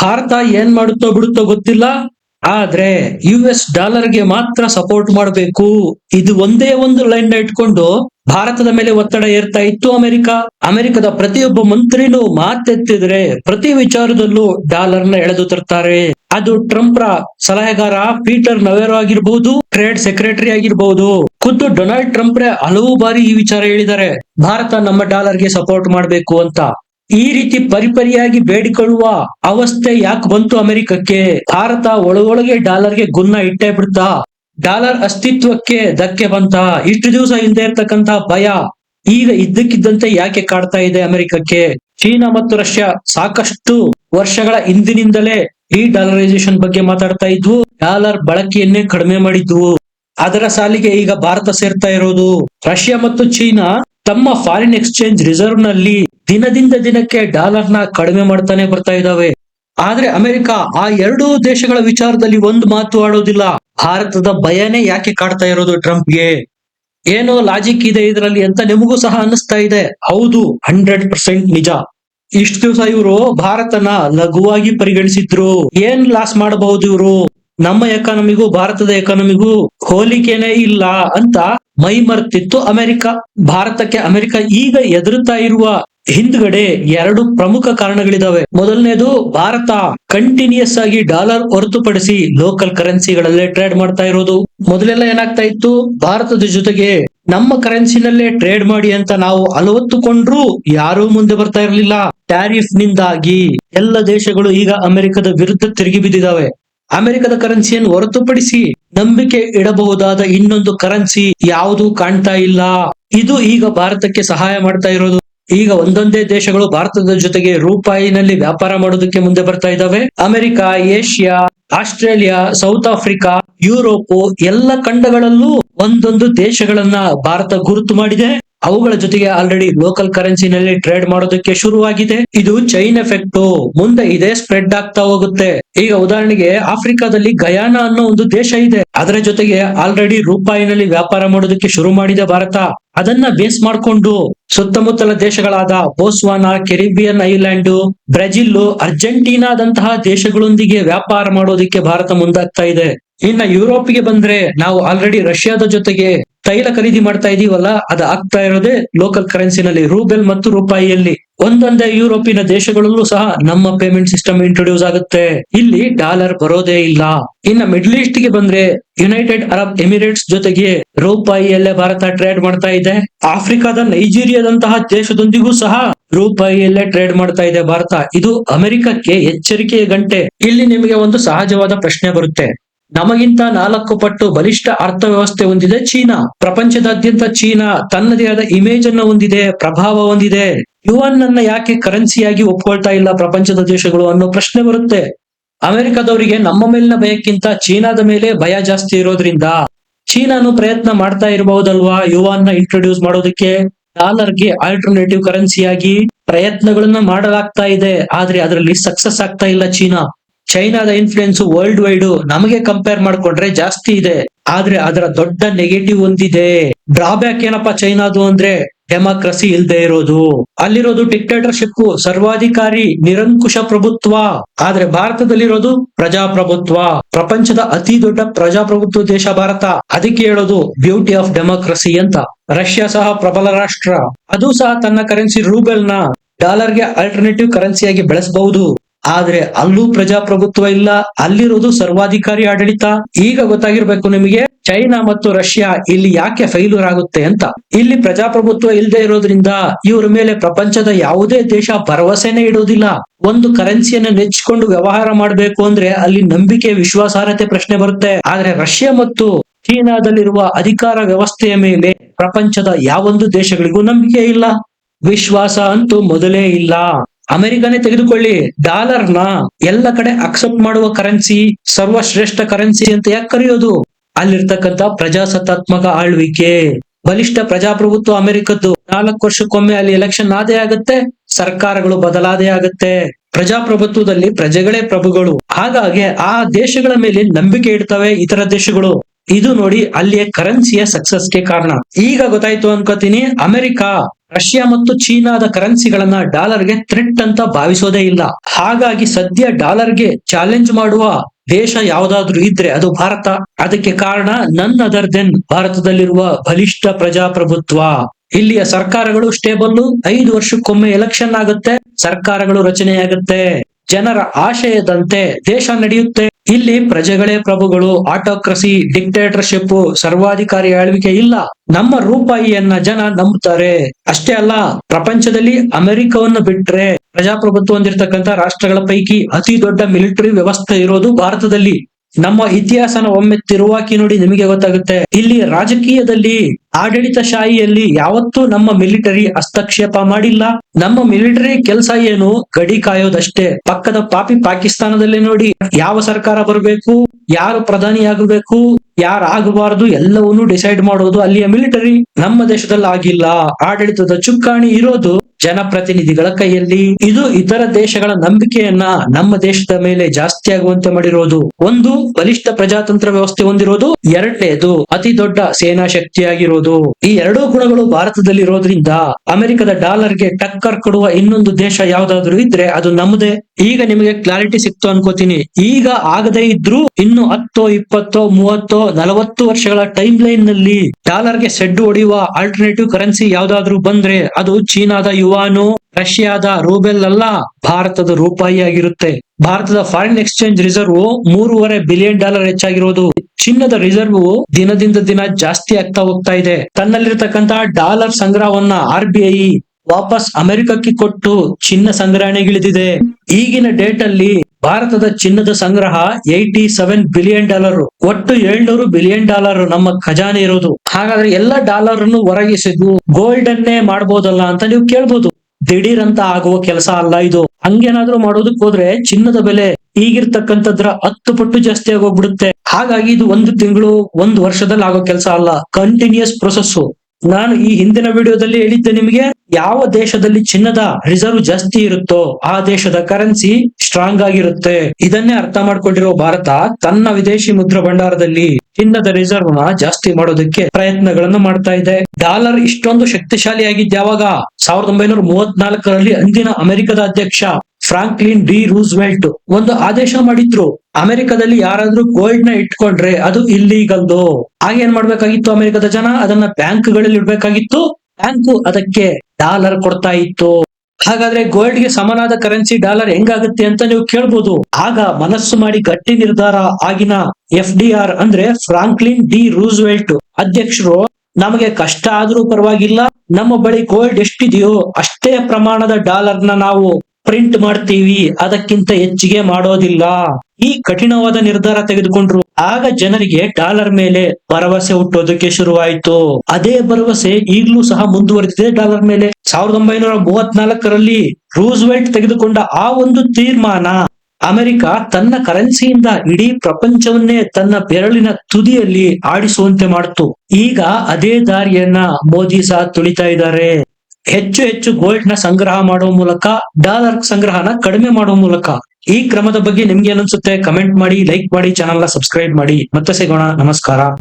ಭಾರತ ಏನ್ ಮಾಡುತ್ತೋ ಬಿಡುತ್ತೋ ಗೊತ್ತಿಲ್ಲ, ಆದ್ರೆ ಯು ಎಸ್ ಡಾಲರ್ಗೆ ಮಾತ್ರ ಸಪೋರ್ಟ್ ಮಾಡಬೇಕು. ಇದು ಒಂದೇ ಒಂದು ಲೈನ್ನ ಇಟ್ಕೊಂಡು ಭಾರತದ ಮೇಲೆ ಒತ್ತಡ ಏರ್ತಾ ಇತ್ತು ಅಮೆರಿಕ. ಅಮೆರಿಕದ ಪ್ರತಿಯೊಬ್ಬ ಮಂತ್ರಿನೂ ಮಾತೆತ್ತಿದ್ರೆ ಪ್ರತಿ ವಿಚಾರದಲ್ಲೂ ಡಾಲರ್ನ ಎಳೆದು ತರ್ತಾರೆ. ಅದು ಟ್ರಂಪ್ ರ ಸಲಹೆಗಾರ ಪೀಟರ್ ನವೆರೋ ಆಗಿರ್ಬಹುದು ಟ್ರೇಡ್ ಸೆಕ್ರೆಟರಿ ಆಗಿರ್ಬಹುದು ಖುದ್ದು ಡೊನಾಲ್ಡ್ ಟ್ರಂಪ್ ರೇ ಹಲವು ಬಾರಿ ಈ ವಿಚಾರ ಹೇಳಿದ್ದಾರೆ. ಭಾರತ ನಮ್ಮ ಡಾಲರ್ಗೆ ಸಪೋರ್ಟ್ ಮಾಡಬೇಕು ಅಂತ. ಈ ರೀತಿ ಪರಿಪರಿಯಾಗಿ ಬೇಡಿಕೊಳ್ಳುವ ಅವಸ್ಥೆ ಯಾಕೆ ಬಂತು ಅಮೆರಿಕಕ್ಕೆ? ಭಾರತ ಒಳಗೊಳಗೆ ಡಾಲರ್ಗೆ ಗುನ್ನ ಇಟ್ಟೇ ಬಿಡ್ತಾ, ಡಾಲರ್ ಅಸ್ತಿತ್ವಕ್ಕೆ ಧಕ್ಕೆ ಬಂತ. ಇಷ್ಟು ದಿವಸ ಹಿಂದೆ ಇರ್ತಕ್ಕಂತ ಭಯ ಈಗ ಇದ್ದಕ್ಕಿದ್ದಂತೆ ಯಾಕೆ ಕಾಡ್ತಾ ಇದೆ ಅಮೆರಿಕಕ್ಕೆ? ಚೀನಾ ಮತ್ತು ರಷ್ಯಾ ಸಾಕಷ್ಟು ವರ್ಷಗಳ ಹಿಂದಿನಿಂದಲೇ ಈ ಡಾಲರೈಸೇಷನ್ ಬಗ್ಗೆ ಮಾತಾಡ್ತಾ ಇದ್ವು. ಡಾಲರ್ ಬಳಕೆಯನ್ನೇ ಕಡಿಮೆ ಮಾಡಿದ್ವು ಅದರ ಸಾಲಿಗೆ ಈಗ ಭಾರತ ಸೇರ್ತಾ ಇರೋದು. ರಷ್ಯಾ ಮತ್ತು ಚೀನಾ ತಮ್ಮ ಫಾರಿನ್ ಎಕ್ಸ್ಚೇಂಜ್ ರಿಸರ್ವ್ನಲ್ಲಿ ದಿನದಿಂದ ದಿನಕ್ಕೆ ಡಾಲರ್ನ ಕಡಿಮೆ ಮಾಡ್ತಾನೆ ಬರ್ತಾ ಇದ್ದಾವೆ. ಆದ್ರೆ ಅಮೆರಿಕ ಆ ಎರಡೂ ದೇಶಗಳ ವಿಚಾರದಲ್ಲಿ ಒಂದು ಮಾತು ಆಡೋದಿಲ್ಲ. ಭಾರತದ ಭಯನೇ ಯಾಕೆ ಕಾಡ್ತಾ ಇರೋದು ಟ್ರಂಪ್ಗೆ? ಏನೋ ಲಾಜಿಕ್ ಇದೆ ಇದರಲ್ಲಿ ಅಂತ ನಿಮಗೂ ಸಹ ಅನ್ನಿಸ್ತಾ ಇದೆ. ಹೌದು, ಹಂಡ್ರೆಡ್ ಪರ್ಸೆಂಟ್ ನಿಜ. ಇಷ್ಟು ದಿವಸ ಇವರು ಭಾರತನ ಲಘುವಾಗಿ ಪರಿಗಣಿಸಿದ್ರು. ಏನ್ ಲಾಸ್ ಮಾಡಬಹುದು ಇವರು? ನಮ್ಮ ಎಕಾನಮಿಗೂ ಭಾರತದ ಎಕಾನಮಿಗೂ ಹೋಲಿಕೆನೇ ಇಲ್ಲ ಅಂತ ಮೈ ಮರ್ತಿತ್ತು ಅಮೆರಿಕ. ಭಾರತಕ್ಕೆ ಅಮೆರಿಕ ಈಗ ಎದುರುತ್ತಾ ಇರುವ ಹಿಂದ್ಗಡೆ ಎರಡು ಪ್ರಮುಖ ಕಾರಣಗಳಿದಾವೆ. ಮೊದಲನೇದು ಭಾರತ ಕಂಟಿನ್ಯೂಸ್ ಆಗಿ ಡಾಲರ್ ಹೊರತುಪಡಿಸಿ ಲೋಕಲ್ ಕರೆನ್ಸಿಗಳಲ್ಲೇ ಟ್ರೇಡ್ ಮಾಡ್ತಾ ಇರೋದು. ಮೊದಲೆಲ್ಲ ಏನಾಗ್ತಾ ಇತ್ತು? ಭಾರತದ ಜೊತೆಗೆ ನಮ್ಮ ಕರೆನ್ಸಿನಲ್ಲೇ ಟ್ರೇಡ್ ಮಾಡಿ ಅಂತ ನಾವು ಅಲವತ್ತುಕೊಂಡ್ರು ಯಾರೂ ಮುಂದೆ ಬರ್ತಾ ಇರಲಿಲ್ಲ. ಟ್ಯಾರಿಫ್ ನಿಂದಾಗಿ ಎಲ್ಲ ದೇಶಗಳು ಈಗ ಅಮೆರಿಕದ ವಿರುದ್ಧ ತಿರುಗಿ ಬಿದ್ದಿದಾವೆ. ಅಮೆರಿಕದ ಕರೆನ್ಸಿಯನ್ನು ಹೊರತುಪಡಿಸಿ ನಂಬಿಕೆ ಇಡಬಹುದಾದ ಇನ್ನೊಂದು ಕರೆನ್ಸಿ ಯಾವುದು ಕಾಣ್ತಾ ಇಲ್ಲ. ಇದು ಈಗ ಭಾರತಕ್ಕೆ ಸಹಾಯ ಮಾಡ್ತಾ ಇರೋದು. ಈಗ ಒಂದೊಂದೇ ದೇಶಗಳು ಭಾರತದ ಜೊತೆಗೆ ರೂಪಾಯಿನಲ್ಲಿ ವ್ಯಾಪಾರ ಮಾಡೋದಕ್ಕೆ ಮುಂದೆ ಬರ್ತಾ ಇದಾವೆ America, Asia, Australia, South Africa, Europe ಎಲ್ಲ ಖಂಡಗಳಲ್ಲೂ ಒಂದೊಂದು ದೇಶಗಳನ್ನ ಭಾರತ ಗುರುತು ಮಾಡಿದೆ. ಅವುಗಳ ಜೊತೆಗೆ ಆಲ್ರೆಡಿ ಲೋಕಲ್ ಕರೆನ್ಸಿನಲ್ಲಿ ಟ್ರೇಡ್ ಮಾಡೋದಕ್ಕೆ ಶುರುವಾಗಿದೆ. ಇದು ಚೈನ್ ಎಫೆಕ್ಟ್ ಮುಂದೆ ಇದೇ ಸ್ಪ್ರೆಡ್ ಆಗ್ತಾ ಹೋಗುತ್ತೆ. ಈಗ ಉದಾಹರಣೆಗೆ ಆಫ್ರಿಕಾದಲ್ಲಿ ಗಯಾನ ಅನ್ನೋ ಒಂದು ದೇಶ ಇದೆ. ಅದರ ಜೊತೆಗೆ ಆಲ್ರೆಡಿ ರೂಪಾಯಿನಲ್ಲಿ ವ್ಯಾಪಾರ ಮಾಡೋದಕ್ಕೆ ಶುರು ಮಾಡಿದೆ ಭಾರತ. ಅದನ್ನ ಬೇಸ್ ಮಾಡ್ಕೊಂಡು ಸುತ್ತಮುತ್ತಲ ದೇಶಗಳಾದ ಬೋಸ್ವಾನ ಕೆರಿಬಿಯನ್ ಐಲ್ಯಾಂಡ್, ಬ್ರೆಜಿಲ್, ಅರ್ಜೆಂಟೀನಾದಂತಹ ದೇಶಗಳೊಂದಿಗೆ ವ್ಯಾಪಾರ ಮಾಡೋದಕ್ಕೆ ಭಾರತ ಮುಂದಾಗ್ತಾ ಇದೆ. ಇನ್ನ ಯುರೋಪ್ಗೆ ಬಂದ್ರೆ ನಾವು ಆಲ್ರೆಡಿ ರಷ್ಯಾದ ಜೊತೆಗೆ ತೈಲ ಖರೀದಿ ಮಾಡ್ತಾ ಇದೀವಲ್ಲ, ಅದು ಆಗ್ತಾ ಇರೋದೇ ಲೋಕಲ್ ಕರೆನ್ಸಿನಲ್ಲಿ ರೂಬೆಲ್ ಮತ್ತು ರೂಪಾಯಿಯಲ್ಲಿ. ಒಂದೊಂದೇ ಯುರೋಪಿನ ದೇಶಗಳಲ್ಲೂ ಸಹ ನಮ್ಮ ಪೇಮೆಂಟ್ ಸಿಸ್ಟಮ್ ಇಂಟ್ರೊಡ್ಯೂಸ್ ಆಗುತ್ತೆ. ಇಲ್ಲಿ ಡಾಲರ್ ಬರೋದೇ ಇಲ್ಲ. ಇನ್ನ ಮಿಡ್ಲ್ ಈಸ್ಟ್ಗೆ ಬಂದ್ರೆ ಯುನೈಟೆಡ್ ಅರಬ್ ಎಮಿರೇಟ್ಸ್ ಜೊತೆಗೆ ರೂಪಾಯಿಯಲ್ಲೇ ಭಾರತ ಟ್ರೇಡ್ ಮಾಡ್ತಾ ಇದೆ. ಆಫ್ರಿಕಾದ ನೈಜೀರಿಯಾದಂತಹ ದೇಶದೊಂದಿಗೂ ಸಹ ರೂಪಾಯಿಯಲ್ಲೇ ಟ್ರೇಡ್ ಮಾಡ್ತಾ ಇದೆ ಭಾರತ. ಇದು ಅಮೆರಿಕಕ್ಕೆ ಎಚ್ಚರಿಕೆಯ ಗಂಟೆ. ಇಲ್ಲಿ ನಿಮಗೆ ಒಂದು ಸಹಜವಾದ ಪ್ರಶ್ನೆ ಬರುತ್ತೆ. ನಮಗಿಂತ ನಾಲ್ಕು ಪಟ್ಟು ಬಲಿಷ್ಠ ಅರ್ಥವ್ಯವಸ್ಥೆ ಹೊಂದಿದೆ ಚೀನಾ. ಪ್ರಪಂಚದಾದ್ಯಂತ ಚೀನಾ ತನ್ನದೇ ಆದ ಇಮೇಜ್ ಅನ್ನು ಹೊಂದಿದೆ, ಪ್ರಭಾವ ಹೊಂದಿದೆ. ಯುವನ್ ಅನ್ನ ಯಾಕೆ ಕರೆನ್ಸಿಯಾಗಿ ಒಪ್ಕೊಳ್ತಾ ಇಲ್ಲ ಪ್ರಪಂಚದ ದೇಶಗಳು ಅನ್ನೋ ಪ್ರಶ್ನೆ ಬರುತ್ತೆ. ಅಮೆರಿಕದವರಿಗೆ ನಮ್ಮ ಮೇಲಿನ ಭಯಕ್ಕಿಂತ ಚೀನಾದ ಮೇಲೆ ಭಯ ಜಾಸ್ತಿ ಇರೋದ್ರಿಂದ. ಚೀನಾನು ಪ್ರಯತ್ನ ಮಾಡ್ತಾ ಇರಬಹುದಲ್ವಾ ಯುವಾನ್ ಇಂಟ್ರೊಡ್ಯೂಸ್ ಮಾಡೋದಕ್ಕೆ? ಡಾಲರ್ಗೆ ಆಲ್ಟರ್ನೇಟಿವ್ ಕರೆನ್ಸಿಯಾಗಿ ಪ್ರಯತ್ನಗಳನ್ನ ಮಾಡಲಾಗ್ತಾ ಇದೆ, ಆದ್ರೆ ಅದರಲ್ಲಿ ಸಕ್ಸಸ್ ಆಗ್ತಾ ಇಲ್ಲ ಚೀನಾ. ಚೈನಾದ ಇನ್ಫ್ಲುಯೆನ್ಸ್ ವರ್ಲ್ಡ್ ವೈಡ್ ನಮಗೆ ಕಂಪೇರ್ ಮಾಡ್ಕೊಂಡ್ರೆ ಜಾಸ್ತಿ ಇದೆ. ಆದ್ರೆ ಅದರ ದೊಡ್ಡ ನೆಗೆಟಿವ್ ಒಂದಿದೆ. ಡ್ರಾಬ್ಯಾಕ್ ಏನಪ್ಪಾ ಚೈನಾದು ಅಂದ್ರೆ ಡೆಮಾಕ್ರಸಿ ಇಲ್ದೆ ಇರೋದು. ಅಲ್ಲಿರೋದು ಡಿಕ್ಟೇಟರ್ಶಿಪ್ ಸರ್ವಾಧಿಕಾರಿ ನಿರಂಕುಶ ಪ್ರಭುತ್ವ. ಆದ್ರೆ ಭಾರತದಲ್ಲಿರೋದು ಪ್ರಜಾಪ್ರಭುತ್ವ. ಪ್ರಪಂಚದ ಅತಿ ದೊಡ್ಡ ಪ್ರಜಾಪ್ರಭುತ್ವ ದೇಶ ಭಾರತ. ಅದಕ್ಕೆ ಹೇಳೋದು ಬ್ಯೂಟಿ ಆಫ್ ಡೆಮಾಕ್ರಸಿ ಅಂತ. ರಷ್ಯಾ ಸಹ ಪ್ರಬಲ ರಾಷ್ಟ್ರ. ಅದು ಸಹ ತನ್ನ ಕರೆನ್ಸಿ ರೂಬೆಲ್ನ ಡಾಲರ್ಗೆ ಆಲ್ಟರ್ನೇಟಿವ್ ಕರೆನ್ಸಿಯಾಗಿ ಬೆಳೆಸಬಹುದು. ಆದ್ರೆ ಅಲ್ಲೂ ಪ್ರಜಾಪ್ರಭುತ್ವ ಇಲ್ಲ ಅಲ್ಲಿರೋದು ಸರ್ವಾಧಿಕಾರಿ ಆಡಳಿತ. ಈಗ ಗೊತ್ತಾಗಿರ್ಬೇಕು ನಿಮಗೆ, ಚೈನಾ ಮತ್ತು ರಷ್ಯಾ ಇಲ್ಲಿ ಯಾಕೆ ಫೈಲೂರ್ ಆಗುತ್ತೆ ಅಂತ. ಇಲ್ಲಿ ಪ್ರಜಾಪ್ರಭುತ್ವ ಇಲ್ಲದೆ ಇರೋದ್ರಿಂದ ಇವರ ಮೇಲೆ ಪ್ರಪಂಚದ ಯಾವುದೇ ದೇಶ ಭರವಸೆನೇ ಇಡೋದಿಲ್ಲ. ಒಂದು ಕರೆನ್ಸಿಯನ್ನ ನೆಚ್ಚಿಕೊಂಡು ವ್ಯವಹಾರ ಮಾಡಬೇಕು ಅಂದ್ರೆ ಅಲ್ಲಿ ನಂಬಿಕೆ, ವಿಶ್ವಾಸಾರ್ಹತೆ ಪ್ರಶ್ನೆ ಬರುತ್ತೆ. ಆದ್ರೆ ರಷ್ಯಾ ಮತ್ತು ಚೀನಾದಲ್ಲಿರುವ ಅಧಿಕಾರ ವ್ಯವಸ್ಥೆಯ ಮೇಲೆ ಪ್ರಪಂಚದ ಯಾವೊಂದು ದೇಶಗಳಿಗೂ ನಂಬಿಕೆ ಇಲ್ಲ. ವಿಶ್ವಾಸ ಅಂತೂ ಮೊದಲೇ ಇಲ್ಲ. ಅಮೆರಿಕನೇ ತೆಗೆದುಕೊಳ್ಳಿ ಡಾಲರ್ನ ಎಲ್ಲ ಕಡೆ ಅಕ್ಸೆಪ್ಟ್ ಮಾಡುವ ಕರೆನ್ಸಿ, ಸರ್ವಶ್ರೇಷ್ಠ ಕರೆನ್ಸಿ ಅಂತ ಯಾಕೆ ಕರೆಯೋದು? ಅಲ್ಲಿರ್ತಕ್ಕಂತ ಪ್ರಜಾಸತ್ತಾತ್ಮಕ ಆಳ್ವಿಕೆ. ಬಲಿಷ್ಠ ಪ್ರಜಾಪ್ರಭುತ್ವ ಅಮೆರಿಕದ್ದು. ನಾಲ್ಕು ವರ್ಷಕ್ಕೊಮ್ಮೆ ಅಲ್ಲಿ ಎಲೆಕ್ಷನ್ ಆದೇ ಆಗುತ್ತೆ, ಸರ್ಕಾರಗಳು ಬದಲಾದೇ ಆಗುತ್ತೆ. ಪ್ರಜಾಪ್ರಭುತ್ವದಲ್ಲಿ ಪ್ರಜೆಗಳೇ ಪ್ರಭುಗಳು. ಹಾಗಾಗಿ ಆ ದೇಶಗಳ ಮೇಲೆ ನಂಬಿಕೆ ಇಡ್ತವೆ ಇತರ ದೇಶಗಳು. ಇದು ನೋಡಿ ಅಲ್ಲಿಯ ಕರೆನ್ಸಿಯ ಸಕ್ಸಸ್ಗೆ ಕಾರಣ. ಈಗ ಗೊತ್ತಾಯ್ತು ಅನ್ಕೋತೀನಿ, ಅಮೆರಿಕ, ರಷ್ಯಾ ಮತ್ತು ಚೀನಾದ ಕರೆನ್ಸಿಗಳನ್ನ ಡಾಲರ್ಗೆ ಥ್ರೆಟ್ ಅಂತ ಭಾವಿಸೋದೇ ಇಲ್ಲ. ಹಾಗಾಗಿ ಸದ್ಯ ಡಾಲರ್ಗೆ ಚಾಲೆಂಜ್ ಮಾಡುವ ದೇಶ ಯಾವ್ದಾದ್ರು ಇದ್ರೆ ಅದು ಭಾರತ. ಅದಕ್ಕೆ ಕಾರಣ ನನ್ ಅದರ್ ದೆನ್ ಭಾರತದಲ್ಲಿರುವ ಬಲಿಷ್ಠ ಪ್ರಜಾಪ್ರಭುತ್ವ. ಇಲ್ಲಿಯ ಸರ್ಕಾರಗಳು ಸ್ಟೇಬಲ್ ಐದು ವರ್ಷಕ್ಕೊಮ್ಮೆ ಎಲೆಕ್ಷನ್ ಆಗುತ್ತೆ, ಸರ್ಕಾರಗಳು ರಚನೆಯಾಗುತ್ತೆ. ಜನರ ಆಶಯದಂತೆ ದೇಶ ನಡೆಯುತ್ತೆ. ಇಲ್ಲಿ ಪ್ರಜೆಗಳೇ ಪ್ರಭುಗಳು ಆಟೋಕ್ರಸಿ ಡಿಕ್ಟೇಟರ್ಶಿಪ್ ಸರ್ವಾಧಿಕಾರಿ ಆಳ್ವಿಕೆ ಇಲ್ಲ. ನಮ್ಮ ರೂಪಾಯಿಯನ್ನ ಜನ ನಂಬುತ್ತಾರೆ. ಅಷ್ಟೇ ಅಲ್ಲ, ಪ್ರಪಂಚದಲ್ಲಿ ಅಮೆರಿಕವನ್ನು ಬಿಟ್ರೆ ಪ್ರಜಾಪ್ರಭುತ್ವ ಹೊಂದಿರತಕ್ಕಂತ ರಾಷ್ಟ್ರಗಳ ಪೈಕಿ ಅತಿ ದೊಡ್ಡ ಮಿಲಿಟರಿ ವ್ಯವಸ್ಥೆ ಇರೋದು ಭಾರತದಲ್ಲಿ. ನಮ್ಮ ಇತಿಹಾಸನ ಒಮ್ಮೆ ತಿರುವಾಕಿ ನೋಡಿ ನಿಮಗೆ ಗೊತ್ತಾಗುತ್ತೆ. ಇಲ್ಲಿ ರಾಜಕೀಯದಲ್ಲಿ ಆಡಳಿತ ಶಾಹಿಯಲ್ಲಿ ಯಾವತ್ತೂ ನಮ್ಮ ಮಿಲಿಟರಿ ಹಸ್ತಕ್ಷೇಪ ಮಾಡಿಲ್ಲ. ನಮ್ಮ ಮಿಲಿಟರಿ ಕೆಲಸ ಏನು? ಗಡಿ ಕಾಯೋದಷ್ಟೇ. ಪಕ್ಕದ ಪಾಪಿ ಪಾಕಿಸ್ತಾನದಲ್ಲಿ ನೋಡಿ ಯಾವ ಸರ್ಕಾರ ಬರಬೇಕು? ಯಾರು ಪ್ರಧಾನಿಯಾಗಬೇಕು? ಯಾರು ಆಗಬಾರದು ಎಲ್ಲವನ್ನೂ ಡಿಸೈಡ್ ಮಾಡೋದು ಅಲ್ಲಿಯ ಮಿಲಿಟರಿ. ನಮ್ಮ ದೇಶದಲ್ಲಿ ಆಗಿಲ್ಲ ಆಡಳಿತದ ಚುಕ್ಕಾಣಿ ಇರೋದು ಜನಪ್ರತಿನಿಧಿಗಳ ಕೈಯಲ್ಲಿ. ಇದು ಇತರ ದೇಶಗಳ ನಂಬಿಕೆಯನ್ನ ನಮ್ಮ ದೇಶದ ಮೇಲೆ ಜಾಸ್ತಿ ಆಗುವಂತೆ ಮಾಡಿರೋದು. ಒಂದು, ಬಲಿಷ್ಠ ಪ್ರಜಾತಂತ್ರ ವ್ಯವಸ್ಥೆ ಹೊಂದಿರೋದು. ಎರಡನೇದು, ಅತಿ ದೊಡ್ಡ ಸೇನಾ ಶಕ್ತಿಯಾಗಿರೋದು. ಈ ಎರಡೂ ಗುಣಗಳು ಭಾರತದಲ್ಲಿ ಇರೋದ್ರಿಂದ ಅಮೆರಿಕದ ಡಾಲರ್ಗೆ ಟಕ್ಕರ್ ಕೊಡುವ ಇನ್ನೊಂದು ದೇಶ ಯಾವ್ದಾದ್ರು ಇದ್ರೆ ಅದು ನಮ್ಮದೇ ಈಗ ನಿಮಗೆ ಕ್ಲಾರಿಟಿ ಸಿಕ್ತು ಅನ್ಕೋತೀನಿ. ಈಗ ಆಗದೇ ಇದ್ರೂ ಇನ್ನು ಹತ್ತೋ, ಇಪ್ಪತ್ತೋ, ಮೂವತ್ತೋ, ನಲವತ್ತು ವರ್ಷಗಳ ಟೈಮ್ ಲೈನ್ನಲ್ಲಿ ಡಾಲರ್ಗೆ ಸೆಡ್ಡು ಹೊಡೆಯುವ ಆಲ್ಟರ್ನೇಟಿವ್ ಕರೆನ್ಸಿ ಯಾವ್ದಾದ್ರು ಬಂದ್ರೆ ಅದು ಚೀನಾದ ಯುವಾನು ರಷ್ಯಾದ ರೂಬೆಲ್ ಅಲ್ಲ, ಭಾರತದ ರೂಪಾಯಿ ಆಗಿರುತ್ತೆ ಭಾರತದ ಫಾರಿನ್ ಎಕ್ಸ್ಚೇಂಜ್ ರಿಸರ್ವ್ ಮೂರುವರೆ ಬಿಲಿಯನ್ ಡಾಲರ್ ಹೆಚ್ಚಾಗಿರೋದು. ಚಿನ್ನದ ರಿಸರ್ವ್ ದಿನದಿಂದ ದಿನ ಜಾಸ್ತಿ ಆಗ್ತಾ ಹೋಗ್ತಾ ಇದೆ. ತನ್ನಲ್ಲಿರ್ತಕ್ಕಂತಹ ಡಾಲರ್ ಸಂಗ್ರಹವನ್ನ ಆರ್ ಬಿ ಐ ವಾಪಸ್ ಅಮೆರಿಕಕ್ಕೆ ಕೊಟ್ಟು ಚಿನ್ನ ಸಂಗ್ರಹಣೆಗಿಳಿದಿದೆ. ಈಗಿನ ಡೇಟ್ ಅಲ್ಲಿ ಭಾರತದ ಚಿನ್ನದ ಸಂಗ್ರಹ ಏಯ್ಟಿ ಸೆವೆನ್ ಬಿಲಿಯನ್ ಡಾಲರ್ ಒಟ್ಟು ಏಳ್ನೂರು ಬಿಲಿಯನ್ ಡಾಲರ್ ನಮ್ಮ ಖಜಾನೆ ಇರೋದು. ಹಾಗಾದ್ರೆ ಎಲ್ಲಾ ಡಾಲರ್ ಅನ್ನು ಹೊರಗಿಸಿದ್ದು ಗೋಲ್ಡ್ ಅನ್ನೇ ಮಾಡ್ಬೋದಲ್ಲ ಅಂತ ನೀವು ಕೇಳ್ಬೋದು. ದಿಢೀರ್ ಅಂತ ಆಗುವ ಕೆಲಸ ಅಲ್ಲ ಇದು. ಹಂಗೇನಾದ್ರೂ ಮಾಡೋದಕ್ ಹೋದ್ರೆ ಚಿನ್ನದ ಬೆಲೆ ಈಗಿರ್ತಕ್ಕಂಥದ್ರ ಹತ್ತು ಪಟ್ಟು ಜಾಸ್ತಿ ಆಗೋಗ್ಬಿಡುತ್ತೆ. ಹಾಗಾಗಿ ಇದು ಒಂದು ತಿಂಗಳು, ಒಂದು ವರ್ಷದಲ್ಲಿ ಆಗೋ ಕೆಲಸ ಅಲ್ಲ. ಕಂಟಿನ್ಯೂಸ್ ಪ್ರೊಸೆಸ್ ನಾನು ಈ ಹಿಂದಿನ ವಿಡಿಯೋದಲ್ಲಿ ಹೇಳಿದ್ದೆ ನಿಮಗೆ, ಯಾವ ದೇಶದಲ್ಲಿ ಚಿನ್ನದ ರಿಸರ್ವ್ ಜಾಸ್ತಿ ಇರುತ್ತೋ ಆ ದೇಶದ ಕರೆನ್ಸಿ ಸ್ಟ್ರಾಂಗ್ ಆಗಿರುತ್ತೆ. ಇದನ್ನೇ ಅರ್ಥ ಮಾಡ್ಕೊಂಡಿರೋ ಭಾರತ ತನ್ನ ವಿದೇಶಿ ಮುದ್ರ ಭಂಡಾರದಲ್ಲಿ ಚಿನ್ನದ ರಿಸರ್ವ್ನ ಜಾಸ್ತಿ ಮಾಡೋದಕ್ಕೆ ಪ್ರಯತ್ನಗಳನ್ನು ಮಾಡ್ತಾ ಇದೆ. ಡಾಲರ್ ಇಷ್ಟೊಂದು ಶಕ್ತಿಶಾಲಿ ಆಗಿದ್ದ ಯಾವಾಗ ಸಾವಿರದ ಒಂಬೈನೂರ ಮೂವತ್ನಾಲ್ಕರಲ್ಲಿ ಅಂದಿನ ಅಮೆರಿಕದ ಅಧ್ಯಕ್ಷ ಫ್ರಾಂಕ್ಲಿನ್ ಡಿ ರೂಸ್ವೆಲ್ಟ್ ಒಂದು ಆದೇಶ ಮಾಡಿದ್ರು. ಅಮೆರಿಕದಲ್ಲಿ ಯಾರಾದ್ರೂ ಗೋಲ್ಡ್ನ ಇಟ್ಕೊಂಡ್ರೆ ಅದು ಇಲ್ಲೀಗಲ್ದು ಆಗೇನ್ ಮಾಡ್ಬೇಕಾಗಿತ್ತು ಅಮೆರಿಕದ ಜನ? ಅದನ್ನ ಬ್ಯಾಂಕ್ಗಳಲ್ಲಿ ಇಡ್ಬೇಕಾಗಿತ್ತು. ಬ್ಯಾಂಕ್ ಅದಕ್ಕೆ ಡಾಲರ್ ಕೊಡ್ತಾ ಇತ್ತು. ಹಾಗಾದ್ರೆ ಗೋಲ್ಡ್ಗೆ ಸಮನಾದ ಕರೆನ್ಸಿ ಡಾಲರ್ ಹೆಂಗಾಗುತ್ತೆ ಅಂತ ನೀವು ಕೇಳ್ಬೋದು. ಆಗ ಮನಸ್ಸು ಮಾಡಿ ಗಟ್ಟಿ ನಿರ್ಧಾರ ಆಗಿನ ಎಫ್ ಡಿ ಆರ್ ಅಂದ್ರೆ ಫ್ರಾಂಕ್ಲಿನ್ ಡಿ ರೂಸ್ವೆಲ್ಟ್ ಅಧ್ಯಕ್ಷರು, ನಮಗೆ ಕಷ್ಟ ಆದ್ರೂ ಪರವಾಗಿಲ್ಲ. ನಮ್ಮ ಬಳಿ ಗೋಲ್ಡ್ ಎಷ್ಟಿದೆಯೋ ಅಷ್ಟೇ ಪ್ರಮಾಣದ ಡಾಲರ್ನ ನಾವು ಪ್ರಿಂಟ್ ಮಾಡ್ತೀವಿ, ಅದಕ್ಕಿಂತ ಹೆಚ್ಚಿಗೆ ಮಾಡೋದಿಲ್ಲ. ಈ ಕಠಿಣವಾದ ನಿರ್ಧಾರ ತೆಗೆದುಕೊಂಡ್ರು. ಆಗ ಜನರಿಗೆ ಡಾಲರ್ ಮೇಲೆ ಭರವಸೆ ಹುಟ್ಟೋದಕ್ಕೆ ಶುರುವಾಯಿತು. ಅದೇ ಭರವಸೆ ಈಗಲೂ ಸಹ ಮುಂದುವರೆದಿದೆ ಡಾಲರ್ ಮೇಲೆ. ಸಾವಿರದ ಒಂಬೈನೂರ ಮೂವತ್ನಾಲ್ಕರಲ್ಲಿ ರೂಸ್ವೆಲ್ಟ್ ತೆಗೆದುಕೊಂಡ ಆ ಒಂದು ತೀರ್ಮಾನ, ಅಮೆರಿಕ ತನ್ನ ಕರೆನ್ಸಿಯಿಂದ ಇಡೀ ಪ್ರಪಂಚವನ್ನೇ ತನ್ನ ಬೆರಳಿನ ತುದಿಯಲ್ಲಿ ಆಡಿಸುವಂತೆ ಮಾಡ್ತು. ಈಗ ಅದೇ ದಾರಿಯನ್ನ ಮೋದಿ ಸಹ ತುಳಿತಾ ಇದ್ದಾರೆ. ಹೆಚ್ಚು ಹೆಚ್ಚು ಗೋಲ್ಡ್ನ ಸಂಗ್ರಹ ಮಾಡುವ ಮೂಲಕ ಡಾಲರ್ ಸಂಗ್ರಹನ ಕಡಿಮೆ ಮಾಡುವ ಮೂಲಕ. ಈ ಕ್ರಮದ ಬಗ್ಗೆ ನಿಮ್ಗೆ ಏನನ್ಸುತ್ತೆ ಕಮೆಂಟ್ ಮಾಡಿ ಲೈಕ್ ಮಾಡಿ ಚಾನಲ್ನ ಸಬ್ಸ್ಕ್ರೈಬ್ ಮಾಡಿ. ಮತ್ತೆ ಸಿಗೋಣ. ನಮಸ್ಕಾರ.